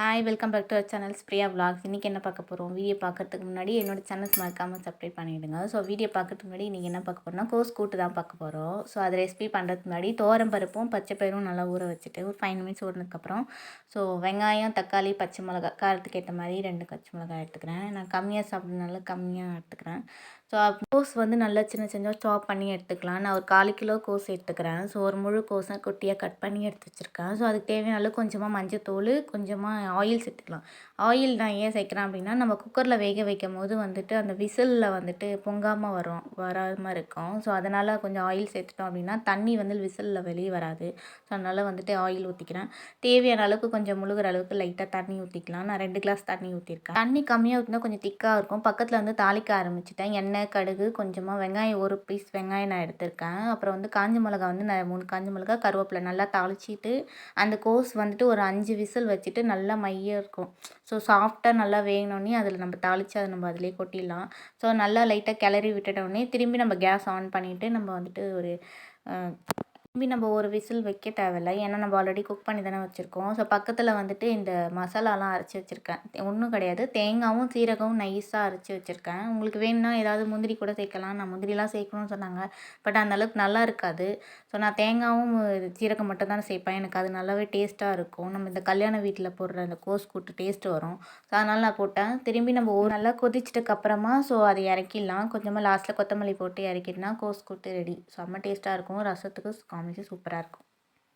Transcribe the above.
Hi welcome back to our channel Supriya vlogs இன்றைக்கி என்ன பார்க்க போகிறோம் வீடியோ பார்க்குறதுக்கு முன்னாடி என்னோடய சேனல்ஸ் மறக்காமல் சப்ஸ்கிரைப் பண்ணிவிடுங்க ஸோ வீடியோ பார்க்குறதுக்கு முன்னாடி நீங்கள் என்ன பார்க்க போகிறோம்னா கோஸ் கூட்டு தான் பார்க்க போகிறோம் ஸோ அதை ரெசிபி பண்ணுறதுக்கு முன்னாடி தோரம் பருப்பும் பச்சை பயிரும் நல்லா ஊற வச்சுட்டு ஒரு ஃபைவ் மினிட்ஸ் ஊறினதுக்கப்புறம் ஸோ வெங்காயம் தக்காளி பச்சை மிளகா காரத்துக்கு ஏற்ற மாதிரி ரெண்டு பச்சை மிளகாய் எடுத்துக்கிறேன். நான் கம்மியாக சாப்பிட்றதுனால கம்மியாக எடுத்துக்கிறேன். ஸோ கோஸ் வந்து நல்லா சின்ன சின்ன சாப் பண்ணி எடுத்துக்கலாம். நான் ஒரு கால் கிலோ கோஸ் எடுத்துக்கிறேன். ஸோ ஒரு முழு கோஸை குட்டியாக கட் பண்ணி எடுத்து வச்சுருக்கேன். ஸோ அதுக்கு தேவையான அளவு கொஞ்சமாக மஞ்சத்தூள் கொஞ்சமாக ஆயில் சேர்த்துக்கலாம். ஆயில் நான் ஏன் சேர்க்குறேன் அப்படின்னா நம்ம குக்கரில் வேக வைக்கும் போது வந்துட்டு அந்த விசிலில் வந்துட்டு பொங்காமல் வரும் வராமல் இருக்கும். ஸோ அதனால் கொஞ்சம் ஆயில் சேர்த்துட்டோம் அப்படின்னா தண்ணி வந்து விசிலில் வெளியே வராது. ஸோ அதனால் வந்துட்டு ஆயில் ஊற்றிக்கிறேன் தேவையான அளவுக்கு கொஞ்சம் முழுகிற அளவுக்கு லைட்டாக தண்ணி ஊற்றிக்கலாம் நான் ரெண்டு கிளாஸ் தண்ணி ஊற்றிருக்கேன் தண்ணி கம்மியாக ஊற்றினா கொஞ்சம் திக்காக இருக்கும். பக்கத்தில் வந்து தாளிக்க ஆரம்பிச்சிட்டேன். எண்ணெய் கடுகு கொஞ்சமாக வெங்காயம் ஒரு பீஸ் வெங்காயம் நான் எடுத்திருக்கேன். அப்புறம் வந்து காஞ்ச மிளகா வந்து நான் மூணு காஞ்ச மிளகா கருவேப்பிலை நல்லா தாளிச்சிட்டு அந்த கோஸ் வந்துட்டு ஒரு அஞ்சு விசில் வச்சுட்டு நல்லா மையம் இருக்கும். ஸோ சாஃப்டாக நல்லா வேகணுன்னே அதில் நம்ம தாளித்து அதை நம்ம அதிலே கொட்டிடலாம். ஸோ நல்லா லைட்டாக கிளறி விட்டுட்டோடனே திரும்பி நம்ம கேஸ் ஆன் பண்ணிவிட்டு நம்ம வந்துட்டு ஒரு திரும்பி நம்ம ஒரு விசில் வைக்க தேவையில்ல. ஏன்னா நம்ம ஆல்ரெடி குக் பண்ணி தானே வச்சுருக்கோம். ஸோ பக்கத்தில் வந்துட்டு இந்த மசாலாலாம் அரைச்சி வச்சுருக்கேன். ஒன்றும் கிடையாது. தேங்காயும் சீரகமும் நைஸாக அரைச்சி வச்சுருக்கேன். உங்களுக்கு வேணும்னா ஏதாவது முந்திரி கூட சேர்க்கலாம். நான் முந்திரிலாம் சேர்க்கணும்னு சொன்னாங்க. பட் அந்தளவுக்கு நல்லா இருக்காது. ஸோ நான் தேங்காயும் சீரகம் மட்டும் தான் சேர்ப்பேன். எனக்கு அது நல்லாவே டேஸ்ட்டாக இருக்கும். நம்ம இந்த கல்யாண வீட்டில் போடுற அந்த கோஸ் கூட்டு டேஸ்ட்டு வரும். ஸோ அதனால் நான் போட்டேன். திரும்பி நம்ம ஒரு நல்லா கொதிச்சிட்டக்கு அப்புறமா ஸோ அதை இறக்கிடலாம். கொஞ்சமாக லாஸ்ட்டில் கொத்தமல்லி போட்டு இறக்கிட்டுனா கோஸ் கூட்டு ரெடி செம்ம டேஸ்ட்டாக இருக்கும். ரசத்துக்கு Anuncios